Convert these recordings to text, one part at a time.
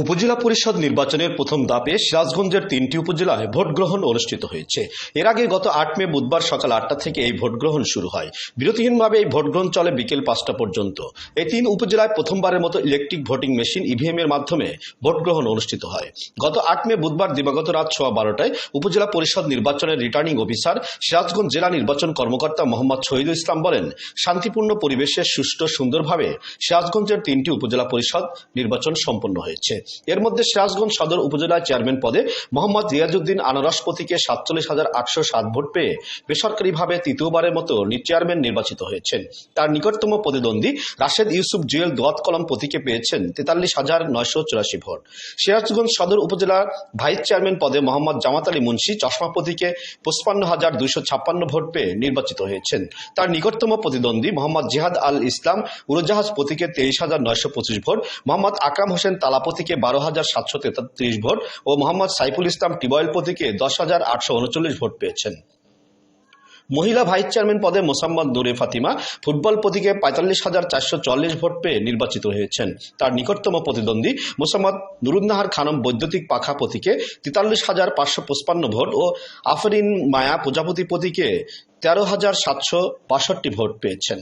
উপজেলা পরিষদ নির্বাচনের প্রথম দাপে সিরাজগঞ্জের তিনটি উপজেলায় ভোট গ্রহণ অনুষ্ঠিত হয়েছে। এর আগে গত আট মে বুধবার সকাল আটটা থেকে এই ভোট গ্রহণ শুরু হয়। বিরতিহীনভাবে এই ভোট গ্রহণ চলে বিকেল পাঁচটা পর্যন্ত। এই তিন উপজেলায় প্রথমবারের মতো ইলেকট্রিক ভোটিং মেশিন ইভিএম এর মাধ্যমে ভোট গ্রহণ অনুষ্ঠিত হয়। গত আট মে বুধবার দিবাগত রাত সোয়া বারোটায় উপজেলা পরিষদ নির্বাচনের রিটার্নিং অফিসার সিরাজগঞ্জ জেলা নির্বাচন কর্মকর্তা মোহাম্মদ শহীদুল ইসলাম বলেন, শান্তিপূর্ণ পরিবেশে সুষ্ঠু সুন্দরভাবে সিরাজগঞ্জের তিনটি উপজেলা পরিষদ নির্বাচন সম্পন্ন হয়েছে। এর মধ্যে সিরাজগঞ্জ সদর উপজেলার চেয়ারম্যান পদে মোহাম্মদ রিয়াজউদ্দিন আনারস প্রতীকে সাতচল্লিশ হাজার আটশো সাত ভোট পেয়ে বেসরকারিভাবে তৃতীয়বারের মতো চেয়ারম্যান নির্বাচিত হয়েছেন। তার নিকটতম প্রতিদ্বন্দ্বী রাশেদ ইউসুফ জুয়েল দোয়াত কলম প্রতীকে পেয়েছেন তেতাল্লিশ হাজার নয়শো চুরাশি ভোট। সিরাজগঞ্জ সদর উপজেলার ভাইস চেয়ারম্যান পদে মোহাম্মদ জামাত আলী মুন্সি চশমা প্রতীকে পঁচপান্ন হাজার দুইশো ছাপ্পান্ন ভোট পেয়ে নির্বাচিত হয়েছেন। তার নিকটতম প্রতিদ্বন্দ্বী মোহাম্মদ জিহাদ আল ইসলাম উড়োজাহাজ পতিকে তেইশ হাজার নয়শো পঁচিশ ভোট, মোহাম্মদ আকরাম হোসেন তালা প্রতীকে বারো হাজার সাতশো তেতাল্লিশ ভোট ও মোহাম্মদ সাইফুল ইসলাম টিবয়েল প্রতীকে দশ হাজার আটশো উনচল্লিশ ভোট পেয়েছেন। মহিলা ভাইস চেয়ারম্যান পদে মোসাম্মদ নুরে ফাতিমা ফুটবল প্রতীকে পঁয়তাল্লিশ হাজার চারশো চল্লিশ ভোট পেয়ে নির্বাচিত হয়েছেন। তার নিকটতম প্রতিদ্বন্দ্বী মোসাম্মদ নুরুন্নাহার খানম বৈদ্যুতিক পাখা প্রতীকে তেতাল্লিশ হাজার পাঁচশো পঁচপান্ন ভোট ও আফরিন মায়া প্রজাপতি প্রতীকে তেরো হাজার সাতশো বাষট্টি ভোট পেয়েছেন।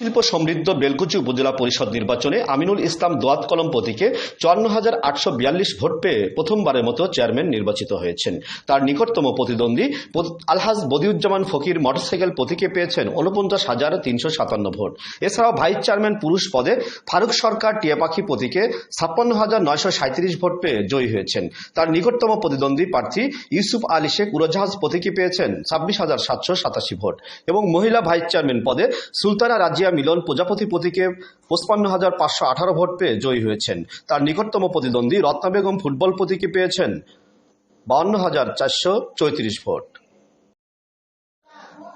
শিল্প সমৃদ্ধ বেলকুচি উপজেলা পরিষদ নির্বাচনে আমিনুল ইসলাম দোয়াত কলম প্রতীকে চুয়ান্ন হাজার আটশো বিয়াল্লিশ ভোট পেয়ে প্রথমবারের মতো চেয়ারম্যান নির্বাচিত হয়েছেন। তার নিকটতম প্রতিদ্বন্দ্বী আলহাজ বদিউজ্জামান ফকির মোটরসাইকেল প্রতীকে পেয়েছেন উনপঞ্চাশ হাজার তিনশো সাতান্ন ভোট। এছাড়াও ভাইস চেয়ারম্যান পুরুষ পদে ফারুক সরকার টিয়াপাখি প্রতীকে ছাপ্পান্ন হাজার নয়শো সাঁত্রিশ ভোট পেয়ে জয়ী হয়েছেন। তার নিকটতম প্রতিদ্বন্দ্বী প্রার্থী ইউসুফ আলী শেখ উড়োজাহাজ প্রতীকে পেয়েছেন ছাব্বিশ হাজার সাতশো সাতাশি ভোট। এবং মহিলা ভাইস চেয়ারম্যান পদে সুলতানা রাজিয়া মিলন প্রজাপতি প্রতীকে পঁচপান্ন হাজার পাঁচশো আঠারো ভোট পেয়ে জয়ী হয়েছেন। তার নিকটতম প্রতিদ্বন্দ্বী রত্না বেগম ফুটবল প্রতীকে পেয়েছেন বাউন্ন হাজার চারশো চৌত্রিশ ভোট।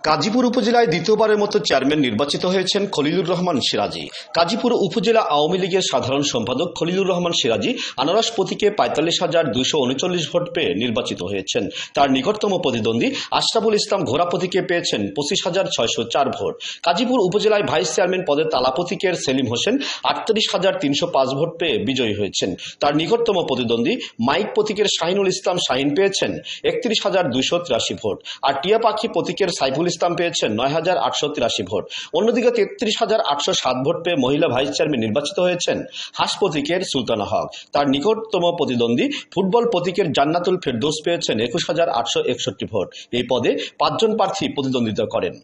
কাজীপুর উপজেলায় দ্বিতীয়বারের মতো চেয়ারম্যান নির্বাচিত হয়েছেন খলিলুর রহমান সিরাজি। কাজীপুর উপজেলা আওয়ামী লীগের সাধারণ সম্পাদক খলিলুর রহমান সিরাজি আনারস প্রতীকে পঁয়তাল্লিশ হাজার দুইশো উনচল্লিশ ভোট পেয়ে নির্বাচিত হয়েছেন। তার নিকটতম প্রতিদ্বন্দ্বী আশরাফুল ইসলাম ঘোড়া প্রতীকে পেয়েছেন পঁচিশ হাজার ছয়শো চার ভোট। কাজীপুর উপজেলায় ভাইস চেয়ারম্যান পদে তালা প্রতীকের সেলিম হোসেন আটত্রিশ হাজার তিনশো পাঁচ ভোট পেয়ে বিজয়ী হয়েছেন। তার নিকটতম প্রতিদ্বন্দ্বী মাইক প্রতীকের শাহিনুল ইসলাম শাহিন পেয়েছেন একত্রিশ হাজার দুইশো তিরাশি ভোট। আর টিয়া পাখি প্রতীকের সাইফুল ইসলাম পেয়েছেন নয় হাজার আটশো তিরাশি ভোট। অন্যদিকে তেত্রিশ হাজার আটশো সাত ভোট পেয়ে মহিলা ভাইস চেয়ারম্যান নির্বাচিত হয়েছেন হাস প্রতীকের সুলতানা হক। তার নিকটতম প্রতিদ্বন্দ্বী ফুটবল প্রতীকের জান্নাতুল ফেরদোস পেয়েছেন একুশ হাজার আটশো একষট্টি ভোট। এই পদে পাঁচজন প্রার্থী প্রতিদ্বন্দ্বিতা করেন।